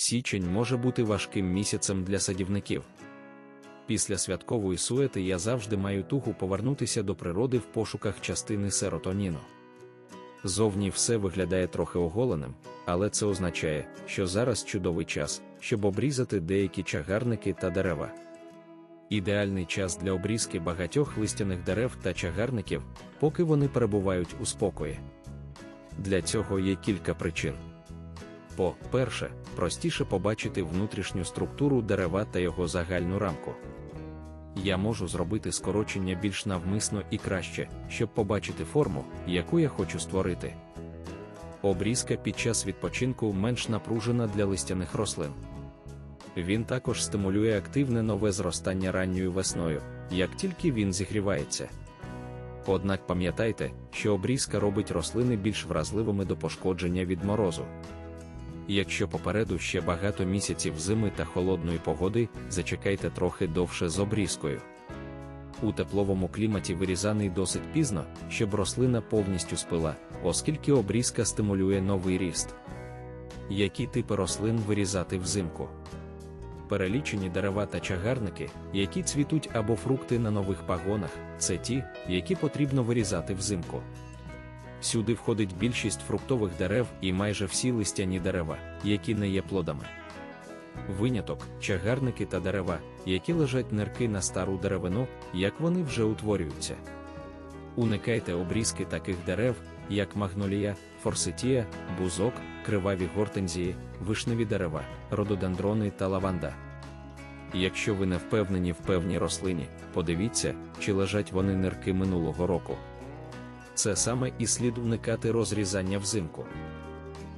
Січень може бути важким місяцем для садівників. Після святкової суети я завжди маю тугу повернутися до природи в пошуках частини серотоніну. Зовні все виглядає трохи оголеним, але це означає, що зараз чудовий час, щоб обрізати деякі чагарники та дерева. Ідеальний час для обрізки багатьох листяних дерев та чагарників, поки вони перебувають у спокої. Для цього є кілька причин. По-перше, простіше побачити внутрішню структуру дерева та його загальну рамку. Я можу зробити скорочення більш навмисно і краще, щоб побачити форму, яку я хочу створити. Обрізка під час відпочинку менш напружена для листяних рослин. Він також стимулює активне нове зростання ранньою весною, як тільки він зігрівається. Однак пам'ятайте, що обрізка робить рослини більш вразливими до пошкодження від морозу. Якщо попереду ще багато місяців зими та холодної погоди, зачекайте трохи довше з обрізкою. У тепловому кліматі вирізаний досить пізно, щоб рослина повністю спила, оскільки обрізка стимулює новий ріст. Які типи рослин вирізати взимку? Перелічені дерева та чагарники, які цвітуть або фрукти на нових пагонах, це ті, які потрібно вирізати взимку. Сюди входить більшість фруктових дерев і майже всі листяні дерева, які не є плодами. Виняток, чагарники та дерева, які лежать нирки на стару деревину, як вони вже утворюються. Уникайте обрізки таких дерев, як магнолія, форситія, бузок, криваві гортензії, вишневі дерева, рододендрони та лаванда. Якщо ви не впевнені в певній рослині, подивіться, чи лежать вони нирки минулого року. Це саме і слід уникати розрізання взимку.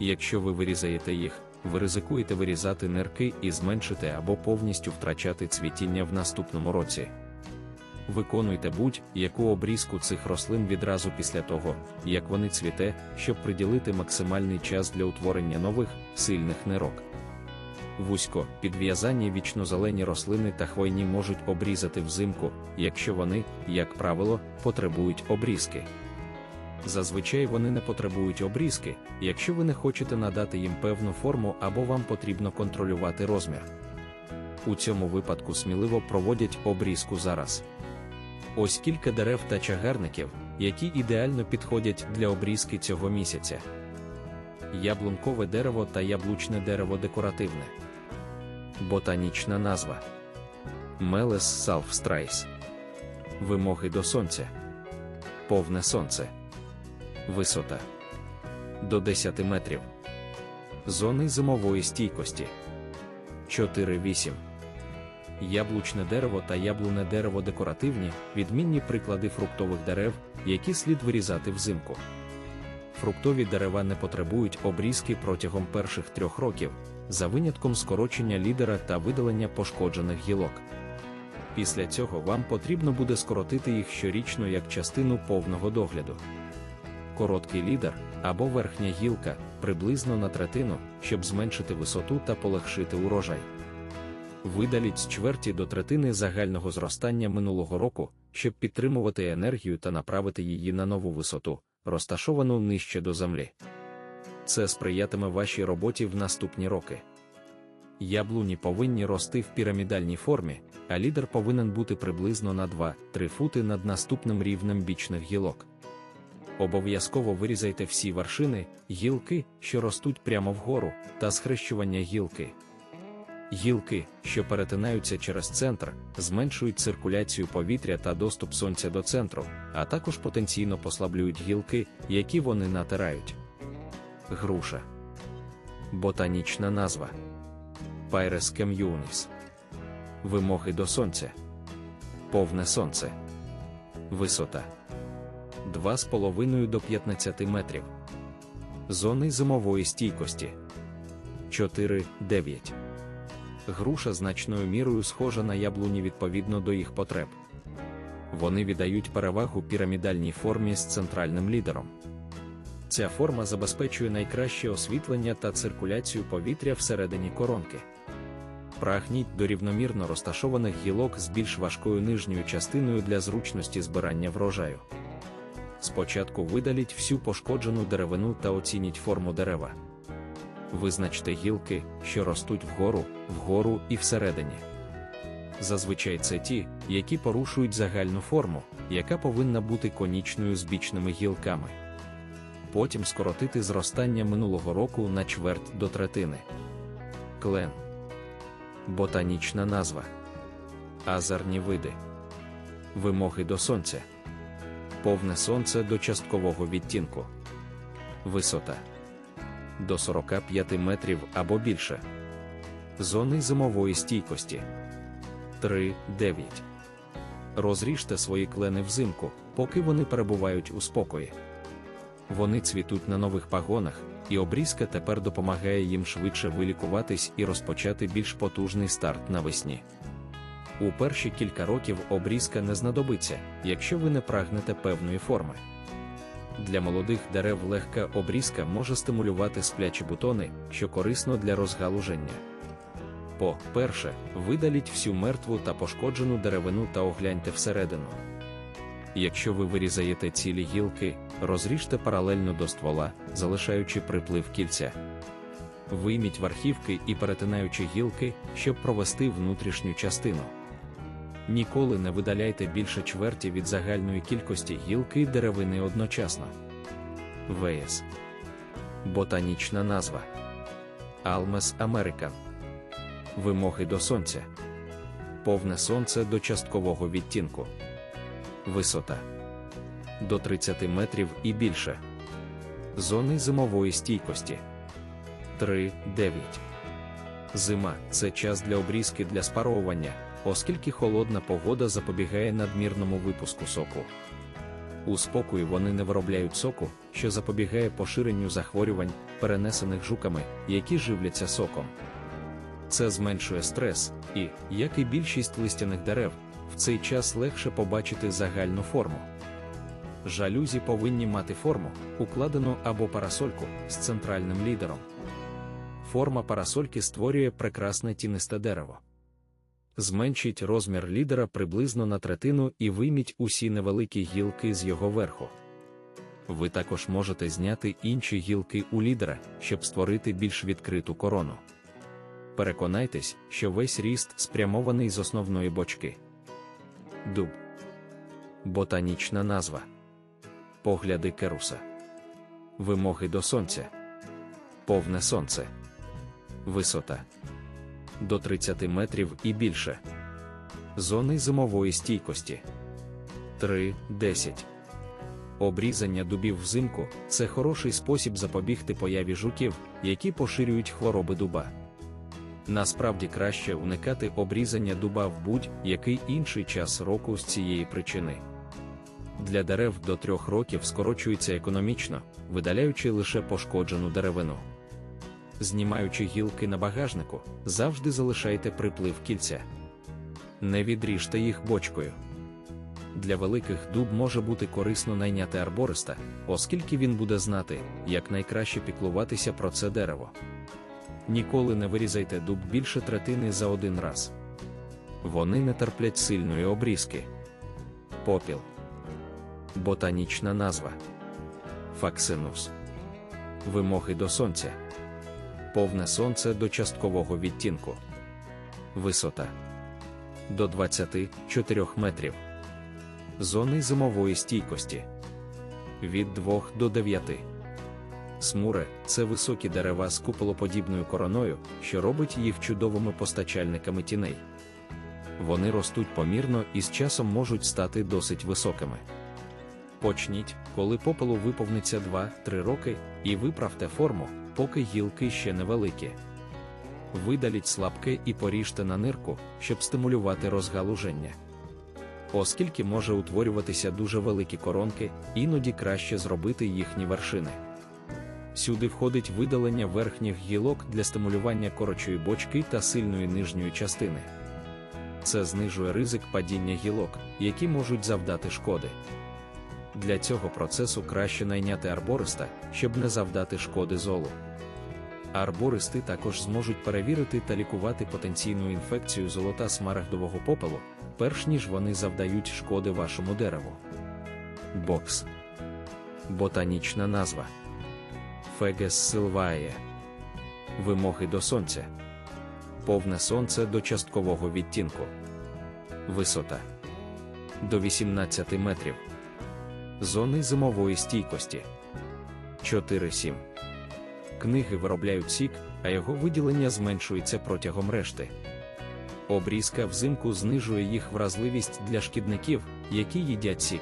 Якщо ви вирізаєте їх, ви ризикуєте вирізати нирки і зменшити або повністю втрачати цвітіння в наступному році. Виконуйте будь-яку обрізку цих рослин відразу після того, як вони цвіте, щоб приділити максимальний час для утворення нових, сильних нирок. Вузько підв'язані вічнозелені рослини та хвойні можуть обрізати взимку, якщо вони, як правило, потребують обрізки. Зазвичай вони не потребують обрізки, якщо ви не хочете надати їм певну форму або вам потрібно контролювати розмір. У цьому випадку сміливо проводять обрізку зараз. Ось кілька дерев та чагарників, які ідеально підходять для обрізки цього місяця. Яблункове дерево та яблучне дерево декоративне. Ботанічна назва Мелес салфстрайс. Вимоги до сонця. Повне сонце. Висота до 10 метрів. Зони зимової стійкості 4-8. Яблучне дерево та яблуне дерево декоративні, відмінні приклади фруктових дерев, які слід вирізати взимку. Фруктові дерева не потребують обрізки протягом перших трьох років, за винятком скорочення лідера та видалення пошкоджених гілок. Після цього вам потрібно буде скоротити їх щорічно як частину повного догляду. Короткий лідер або верхня гілка приблизно на третину, щоб зменшити висоту та полегшити урожай. Видаліть з чверті до третини загального зростання минулого року, щоб підтримувати енергію та направити її на нову висоту, розташовану нижче до землі. Це сприятиме вашій роботі в наступні роки. Яблуні повинні рости в пірамідальній формі, а лідер повинен бути приблизно на 2-3 фути над наступним рівнем бічних гілок. Обов'язково вирізайте всі вершини, гілки, що ростуть прямо вгору, та схрещування гілки. Гілки, що перетинаються через центр, зменшують циркуляцію повітря та доступ сонця до центру, а також потенційно послаблюють гілки, які вони натирають. Груша. Ботанічна назва Пайрес кем'юніс. Вимоги до сонця. Повне сонце. Висота 2,5 до 15 метрів. Зони зимової стійкості 4-9. Груша значною мірою схожа на яблуні відповідно до їх потреб. Вони віддають перевагу пірамідальній формі з центральним лідером. Ця форма забезпечує найкраще освітлення та циркуляцію повітря всередині коронки. Прагніть до рівномірно розташованих гілок з більш важкою нижньою частиною для зручності збирання врожаю. Спочатку видаліть всю пошкоджену деревину та оцініть форму дерева. Визначте гілки, що ростуть вгору, вгору і всередині. Зазвичай це ті, які порушують загальну форму, яка повинна бути конічною з бічними гілками. Потім скоротити зростання минулого року на чверть до третини. Клен. Ботанічна назва. Азарні види. Вимоги до сонця. Повне сонце до часткового відтінку. Висота до 45 метрів або більше. Зони зимової стійкості 3-9. Розріжте свої клени взимку, поки вони перебувають у спокої. Вони цвітуть на нових пагонах, і обрізка тепер допомагає їм швидше вилікуватись і розпочати більш потужний старт навесні. У перші кілька років обрізка не знадобиться, якщо ви не прагнете певної форми. Для молодих дерев легка обрізка може стимулювати сплячі бутони, що корисно для розгалуження. По-перше, видаліть всю мертву та пошкоджену деревину та огляньте всередину. Якщо ви вирізаєте цілі гілки, розріжте паралельно до ствола, залишаючи приплив кільця. Вийміть верхівки і перетинаючи гілки, щоб провести внутрішню частину. Ніколи не видаляйте більше чверті від загальної кількості гілки деревини одночасно. ВС. Ботанічна назва Алмес Американ. Вимоги до сонця. Повне сонце до часткового відтінку. Висота до 30 метрів і більше. Зони зимової стійкості 3-9. Зима це час для обрізки для спаровування, оскільки холодна погода запобігає надмірному випуску соку. У спокої вони не виробляють соку, що запобігає поширенню захворювань, перенесених жуками, які живляться соком. Це зменшує стрес, і, як і більшість листяних дерев, в цей час легше побачити загальну форму. Жалюзі повинні мати форму, укладену або парасольку з центральним лідером. Форма парасольки створює прекрасне тінисте дерево. Зменшіть розмір лідера приблизно на третину і вийміть усі невеликі гілки з його верху. Ви також можете зняти інші гілки у лідера, щоб створити більш відкриту корону. Переконайтесь, що весь ріст спрямований з основної бочки. Дуб. Ботанічна назва. Погляди керуса. Вимоги до сонця. Повне сонце. Висота до 30 метрів і більше. Зони зимової стійкості 3-10. Обрізання дубів взимку це хороший спосіб запобігти появі жуків, які поширюють хвороби дуба. Насправді краще уникати обрізання дуба в будь-який інший час року з цієї причини. Для дерев до трьох років скорочується економічно, видаляючи лише пошкоджену деревину. Знімаючи гілки на багажнику, завжди залишайте приплив кільця. Не відріжте їх бочкою. Для великих дуб може бути корисно найняти арбориста, оскільки він буде знати, як найкраще піклуватися про це дерево. Ніколи не вирізайте дуб більше третини за один раз. Вони не терплять сильної обрізки. Попіл. Ботанічна назва. Факсинус. Вимоги до сонця. Повне сонце до часткового відтінку. Висота до 24 метрів. Зони зимової стійкості від 2 до 9. Смури це високі дерева з куполоподібною короною, що робить їх чудовими постачальниками тіней. Вони ростуть помірно і з часом можуть стати досить високими. Почніть, коли попелу виповниться 2-3 роки, і виправте форму, поки гілки ще невеликі. Видаліть слабке і поріжте на нирку, щоб стимулювати розгалуження. Оскільки може утворюватися дуже великі коронки, іноді краще зробити їхні вершини. Сюди входить видалення верхніх гілок для стимулювання корочої бочки та сильної нижньої частини. Це знижує ризик падіння гілок, які можуть завдати шкоди. Для цього процесу краще найняти арбориста, щоб не завдати шкоди золу. Арбористи також зможуть перевірити та лікувати потенційну інфекцію золота смарагдового попелу, перш ніж вони завдають шкоди вашому дереву. Бокс. Ботанічна назва Фегес силває. Вимоги до сонця. Повне сонце до часткового відтінку. Висота до 18 метрів. Зони зимової стійкості 4-7. Книги виробляють сік, а його виділення зменшується протягом решти. Обрізка взимку знижує їх вразливість для шкідників, які їдять сік.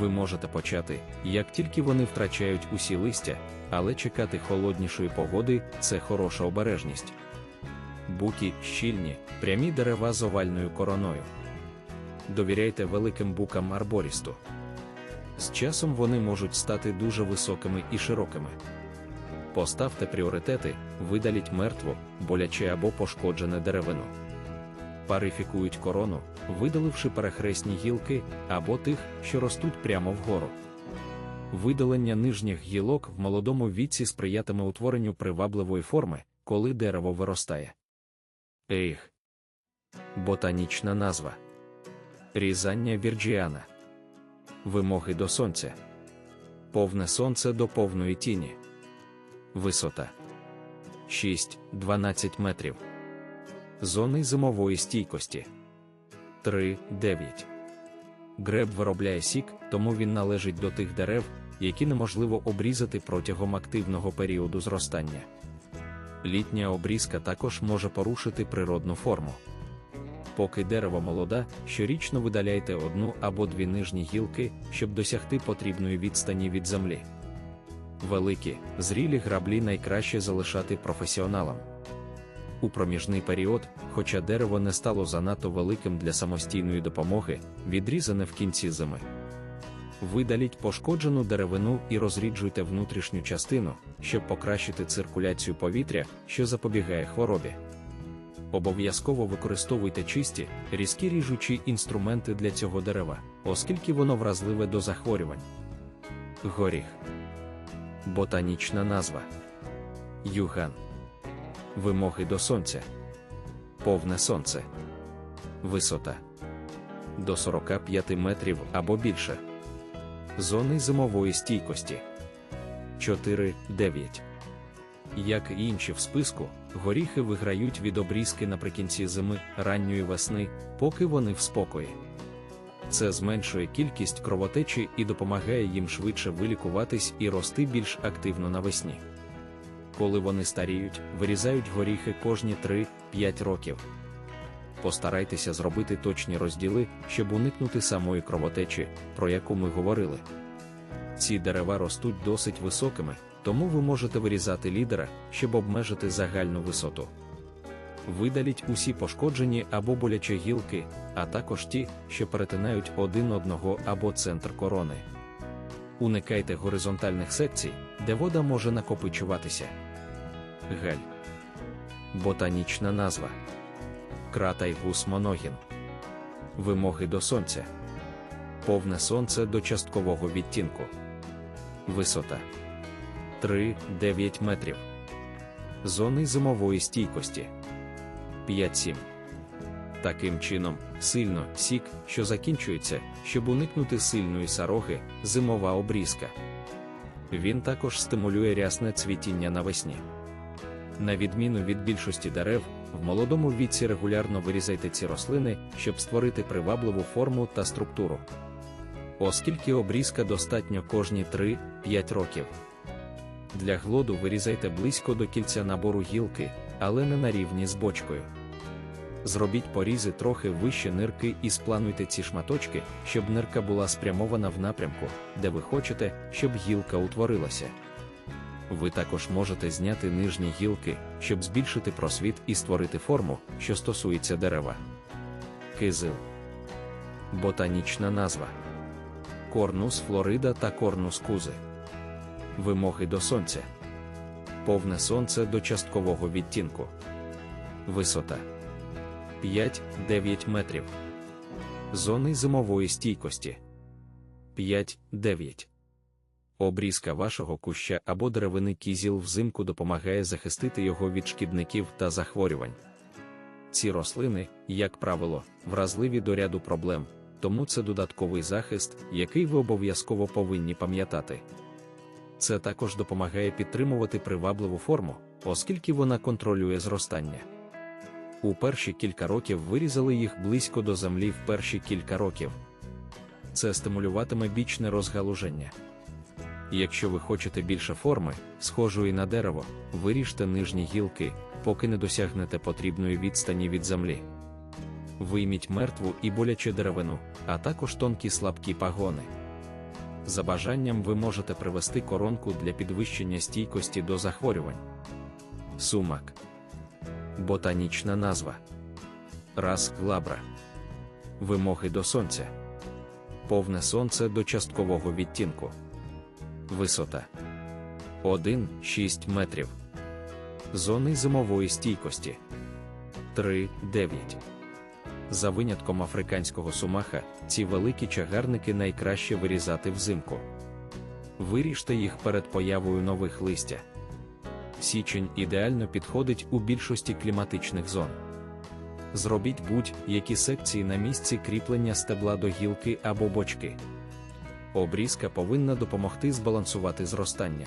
Ви можете почати, як тільки вони втрачають усі листя, але чекати холоднішої погоди це хороша обережність. Буки щільні, прямі дерева з овальною короною. Довіряйте великим букам арборісту. З часом вони можуть стати дуже високими і широкими. Поставте пріоритети, видаліть мертву, боляче або пошкоджене деревину. Парифікують корону, видаливши перехресні гілки або тих, що ростуть прямо вгору. Видалення нижніх гілок в молодому віці сприятиме утворенню привабливої форми, коли дерево виростає. Ейх. Ботанічна назва. Різання вірджіана. Вимоги до сонця. Повне сонце до повної тіні. Висота 6-12 метрів. Зони зимової стійкості 3-9. Греб виробляє сік, тому він належить до тих дерев, які неможливо обрізати протягом активного періоду зростання. Літня обрізка також може порушити природну форму. Поки дерево молода, щорічно видаляйте одну або дві нижні гілки, щоб досягти потрібної відстані від землі. Великі, зрілі граблі найкраще залишати професіоналам. У проміжний період, хоча дерево не стало занадто великим для самостійної допомоги, відрізане в кінці зими. Видаліть пошкоджену деревину і розріджуйте внутрішню частину, щоб покращити циркуляцію повітря, що запобігає хворобі. Обов'язково використовуйте чисті, різкі ріжучі інструменти для цього дерева, оскільки воно вразливе до захворювань. Горіх. Ботанічна назва. Юган. Вимоги до сонця. Повне сонце. Висота до 45 метрів або більше. Зони зимової стійкості 4-9. Як і інші в списку, горіхи виграють від обрізки наприкінці зими ранньої весни, поки вони в спокої. Це зменшує кількість кровотечі і допомагає їм швидше вилікуватись і рости більш активно навесні. Коли вони старіють, вирізають горіхи кожні 3-5 років. Постарайтеся зробити точні розділи, щоб уникнути самої кровотечі, про яку ми говорили. Ці дерева ростуть досить високими, тому ви можете вирізати лідера, щоб обмежити загальну висоту. Видаліть усі пошкоджені або болячі гілки, а також ті, що перетинають один одного або центр корони. Уникайте горизонтальних секцій, де вода може накопичуватися. Галь. Ботанічна назва. Кратайгус моногін. Вимоги до сонця. Повне сонце до часткового відтінку. Висота 3-9 метрів. Зони зимової стійкості 5-7. Таким чином, сильно сік, що закінчується, щоб уникнути сильної сароги, зимова обрізка. Він також стимулює рясне цвітіння навесні. На відміну від більшості дерев, в молодому віці регулярно вирізайте ці рослини, щоб створити привабливу форму та структуру. Оскільки обрізка достатньо кожні 3-5 років. Для глоду вирізайте близько до кільця набору гілки, але не на рівні з бочкою. Зробіть порізи трохи вище нирки і сплануйте ці шматочки, щоб нирка була спрямована в напрямку, де ви хочете, щоб гілка утворилася. Ви також можете зняти нижні гілки, щоб збільшити просвіт і створити форму, що стосується дерева. Кизил. Ботанічна назва. Корнус Флорида та корнус кузи. Вимоги до сонця. Повне сонце до часткового відтінку. Висота 5-9 метрів. Зони зимової стійкості 5-9. Обрізка вашого куща або деревини кізіл взимку допомагає захистити його від шкідників та захворювань. Ці рослини, як правило, вразливі до ряду проблем, тому це додатковий захист, який ви обов'язково повинні пам'ятати. Це також допомагає підтримувати привабливу форму, оскільки вона контролює зростання. У перші кілька років вирізали їх близько до землі в перші кілька років. Це стимулюватиме бічне розгалуження. Якщо ви хочете більше форми, схожої на дерево, виріжте нижні гілки, поки не досягнете потрібної відстані від землі. Вийміть мертву і боляче деревину, а також тонкі слабкі пагони. За бажанням ви можете привести коронку для підвищення стійкості до захворювань. Сумак. Ботанічна назва. Рас глабра. Вимоги до сонця. Повне сонце до часткового відтінку. Висота 1-6 метрів. Зони зимової стійкості 3-9. За винятком африканського сумаха, ці великі чагарники найкраще вирізати взимку. Виріжте їх перед появою нових листя. Січень ідеально підходить у більшості кліматичних зон. Зробіть будь-які секції на місці кріплення стебла до гілки або бочки. Обрізка повинна допомогти збалансувати зростання.